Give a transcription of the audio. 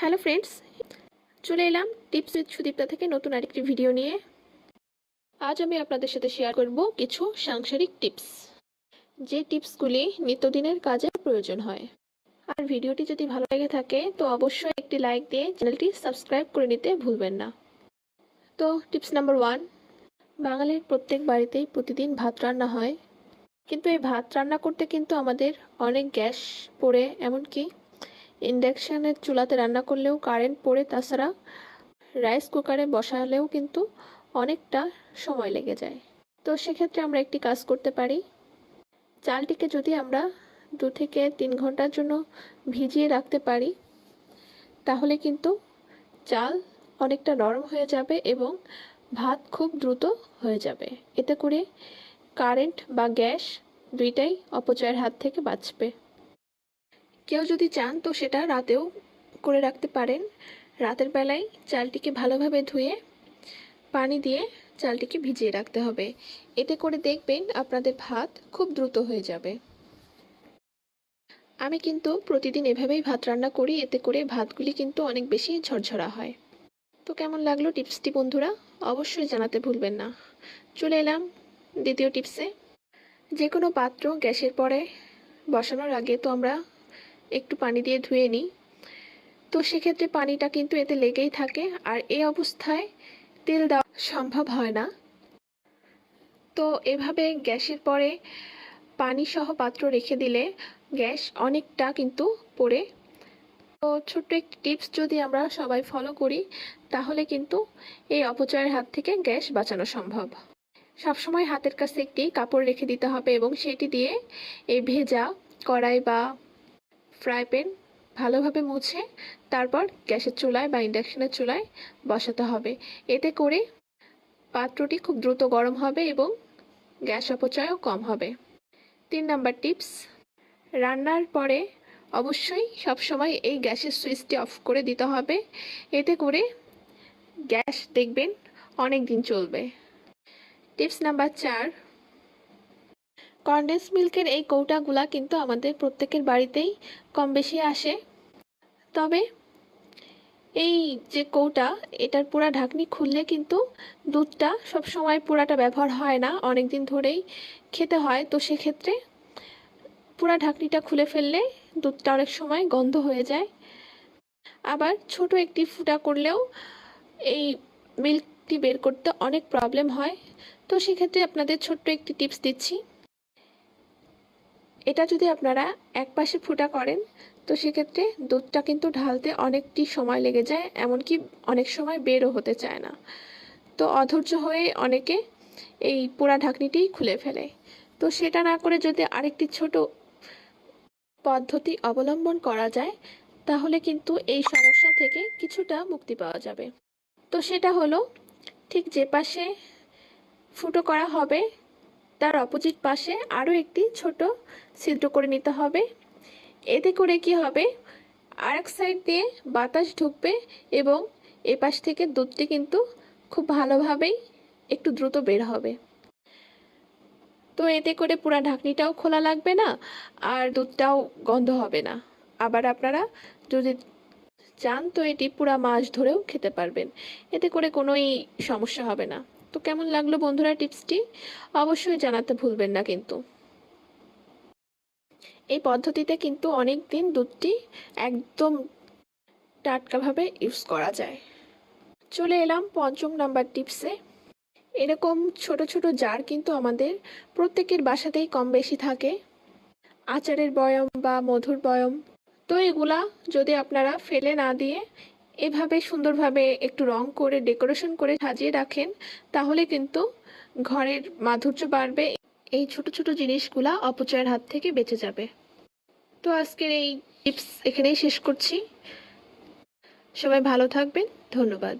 Hello friends, চলে এলাম tips with Sudipta থেকে নতুন আরেকটি ভিডিও নিয়ে। আজ আমি আপনাদের সাথে শেয়ার করব কিছু সাংসারিক টিপস। যে টিপসগুলি নিত্যদিনের কাজে প্রয়োজন হয়। আর ভিডিওটি যদি ভালো লেগে থাকে, তো অবশ্যই একটি লাইক দিয়ে চ্যানেলটি সাবস্ক্রাইব করে নিতে ভুলবেন না। তো টিপস নাম্বার ওয়ান, বাঙালির প্রত্যেক বাড়িতেই প্রতিদিন ভাত রান্না হয়। কিন্তু এই ভাত রান্না করতে কিন্তু আমাদের অনেক গ্যাস পড়ে, এমনকি ইন্ডাকশানের চুলাতে রান্না করলেও কারেন্ট পড়ে, তাছাড়া রাইস কুকারে বসালেও কিন্তু অনেকটা সময় লেগে যায়। তো সেক্ষেত্রে আমরা একটি কাজ করতে পারি। চালটিকে যদি আমরা দু থেকে তিন ঘণ্টার জন্য ভিজিয়ে রাখতে পারি, তাহলে কিন্তু চাল অনেকটা নরম হয়ে যাবে এবং ভাত খুব দ্রুত হয়ে যাবে। এতে করে কারেন্ট বা গ্যাস দুইটাই অপচয়ের হাত থেকে বাঁচবে। কেউ যদি চান তো সেটা রাতেও করে রাখতে পারেন। রাতের বেলায় চালটিকে ভালোভাবে ধুয়ে, পানি দিয়ে চালটিকে ভিজিয়ে রাখতে হবে। এতে করে দেখবেন আপনাদের ভাত খুব দ্রুত হয়ে যাবে। আমি কিন্তু প্রতিদিন এভাবেই ভাত রান্না করি, এতে করে ভাতগুলি কিন্তু অনেক বেশি ঝরঝরা হয়। তো কেমন লাগল টিপসটি বন্ধুরা? অবশ্যই জানাতে ভুলবেন না। চলে এলাম দ্বিতীয় টিপসে। যে কোনো পাত্র গ্যাসের পরে বসানোর আগে তো আমরা একটু পানি দিয়ে ধুয়ে নিই। তো সেক্ষেত্রে পানিটা কিন্তু এতে লেগেই থাকে আর এই অবস্থায় তেল দেওয়া সম্ভব হয় না। তো এভাবে গ্যাসের পরে পানি সহ পাত্র রেখে দিলে গ্যাস অনেকটা কিন্তু পড়ে। তো ছোট্ট একটি টিপস যদি আমরা সবাই ফলো করি, তাহলে কিন্তু এই অপচয়ের হাত থেকে গ্যাস বাঁচানো সম্ভব। সবসময় হাতের কাছে একটি কাপড় রেখে দিতে হবে এবং সেটি দিয়ে এই ভেজা কড়াই বা ফ্রাই প্যান ভালোভাবে মুছে তারপর গ্যাসের চুলায় বা ইন্ডাকশনের চুলায় বসাতে হবে। এতে করে পাত্রটি খুব দ্রুত গরম হবে এবং গ্যাস অপচয়ও কম হবে। তিন নাম্বার টিপস, রান্নার পরে অবশ্যই সবসময় এই গ্যাসের সুইচটি অফ করে দিতে হবে। এতে করে গ্যাস দেখবেন অনেক দিন চলবে। টিপস নাম্বার চার কনডেন্স মিল্কের এই কৌটাগুলা কিন্তু আমাদের প্রত্যেকের বাড়িতেই কম বেশি আসে। তবে এই যে কৌটা, এটার পুরা ঢাকনি খুললে কিন্তু দুধটা সব সময় পুরাটা ব্যবহার হয় না অনেক দিন ধরেই খেতে হয়। তো সেক্ষেত্রে পুরা ঢাকনিটা খুলে ফেললে দুধটা অনেক সময় গন্ধ হয়ে যায়। আবার ছোট একটি ফুটা করলেও এই মিল্কটি বের করতে অনেক প্রবলেম হয়। তো সেক্ষেত্রে আপনাদের ছোট্ট একটি টিপস দিচ্ছি। এটা যদি আপনারা এক পাশে ফুটা করেন, তো সেক্ষেত্রে দুধটা কিন্তু ঢালতে অনেকটি সময় লেগে যায়, এমনকি অনেক সময় বেরও হতে চায় না। তো অধৈর্য হয়ে অনেকে এই পোড়া ঢাকনিটিই খুলে ফেলে। তো সেটা না করে যদি আরেকটি ছোট পদ্ধতি অবলম্বন করা যায়, তাহলে কিন্তু এই সমস্যা থেকে কিছুটা মুক্তি পাওয়া যাবে। তো সেটা হলো, ঠিক যে পাশে ফুটো করা হবে তার অপোজিট পাশে আরও একটি ছোট ছিদ্র করে নিতে হবে। এতে করে কি হবে? আরেক সাইড দিয়ে বাতাস ঢুকবে এবং এ পাশ থেকে দুধটি কিন্তু খুব ভালোভাবেই একটু দ্রুত বের হবে। তো এতে করে পুরা ঢাকনিটাও খোলা লাগবে না, আর দুধটাও গন্ধ হবে না। আবার আপনারা যদি চান তো এটি পুরা মাস ধরেও খেতে পারবেন। এতে করে কোনোই সমস্যা হবে না। তো কেমন লাগল বন্ধুরা টিপসটি? অবশ্যই জানাতে ভুলবেন না কিন্তু। এই পদ্ধতিতে কিন্তু অনেক দিন দুধটি একদম টাটকাভাবে ইউজ করা যায়। চলে এলাম পঞ্চম নাম্বার টিপসে। এরকম ছোট ছোট জার কিন্তু আমাদের প্রত্যেকের বাসাতেই কম বেশি থাকে। আচারের বয়ম বা মধুর বয়ম। তো এগুলা যদি আপনারা ফেলে না দিয়ে এভাবে সুন্দরভাবে একটু রং করে, ডেকোরেশন করে সাজিয়ে রাখেন, তাহলে কিন্তু ঘরের মাধুর্য বাড়বে। এই ছোট ছোট জিনিসগুলা অপচয়ের হাত থেকে বেঁচে যাবে। তো আজকের এই টিপস এখানেই শেষ করছি। সবাই ভালো থাকবেন। ধন্যবাদ।